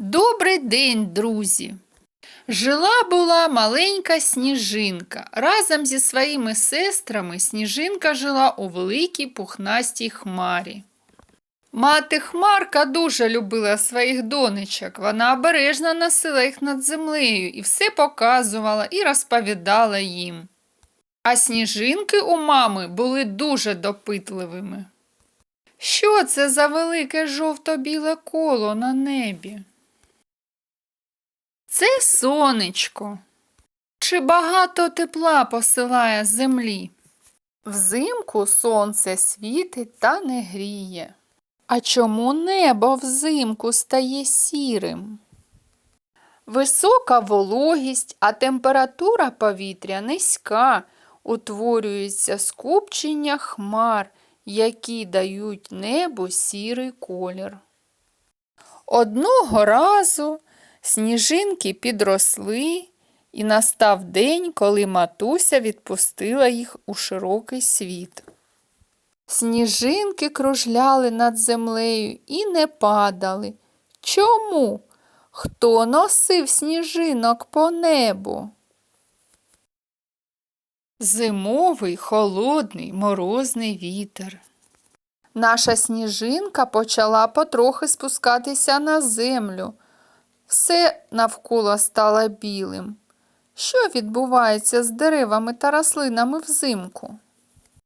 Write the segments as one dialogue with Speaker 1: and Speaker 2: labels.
Speaker 1: Добрий день, друзі! Жила була маленька сніжинка. Разом зі своїми сестрами сніжинка жила у великій пухнастій хмарі. Мати Хмарка дуже любила своїх донечок. Вона обережно носила їх над землею і все показувала і розповідала їм. А сніжинки у мами були дуже допитливими. Що це за велике жовто-біле коло на небі? Це сонечко. Чи багато тепла посилає землі? Взимку сонце світить та не гріє. А чому небо взимку стає сірим? Висока вологість, а температура повітря низька, утворюється скупчення хмар, які дають небу сірий колір. Одного разу сніжинки підросли, і настав день, коли матуся відпустила їх у широкий світ. Сніжинки кружляли над землею і не падали. Чому? Хто носив сніжинок по небу? Зимовий, холодний, морозний вітер. Наша сніжинка почала потрохи спускатися на землю. Все навколо стало білим. Що відбувається з деревами та рослинами взимку?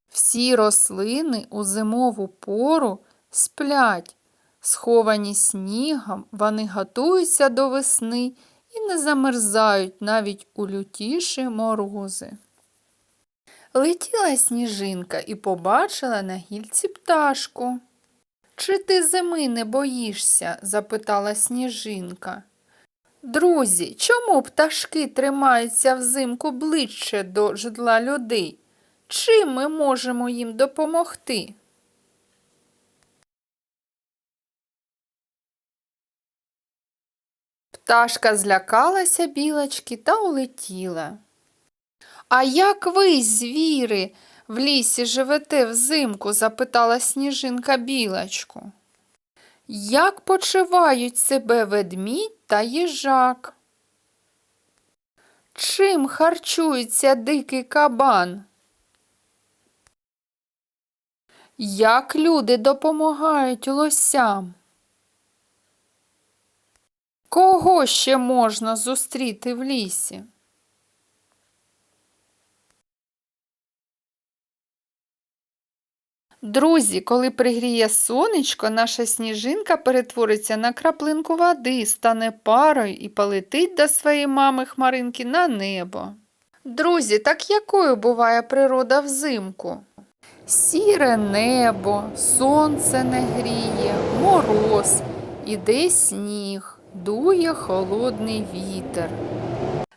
Speaker 1: Всі рослини у зимову пору сплять, сховані снігом, вони готуються до весни і не замерзають навіть у лютіші морози. Летіла сніжинка і побачила на гільці пташку. Чи ти зими не боїшся? запитала сніжинка. Друзі, чому пташки тримаються взимку ближче до житла людей? Чим ми можемо їм допомогти? Пташка злякалася білочки та улетіла. А як ви, звіри, в лісі живете взимку? запитала сніжинка білочку. Як почувають себе ведмідь та їжак? Чим харчується дикий кабан? Як люди допомагають лосям? Кого ще можна зустріти в лісі? Друзі, коли пригріє сонечко, наша сніжинка перетвориться на краплинку води, стане парою і полетить до своєї мами хмаринки на небо. Друзі, так якою буває природа взимку? Сіре небо, сонце не гріє, мороз, іде сніг, дує холодний вітер.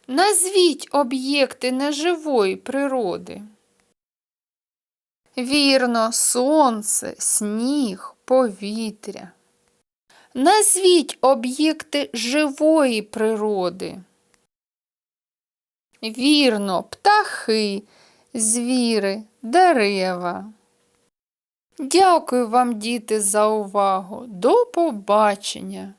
Speaker 1: Назвіть об'єкти неживої природи. Вірно, сонце, сніг, повітря. Назвіть об'єкти живої природи. Вірно, птахи, звіри, дерева. Дякую вам, діти, за увагу. До побачення!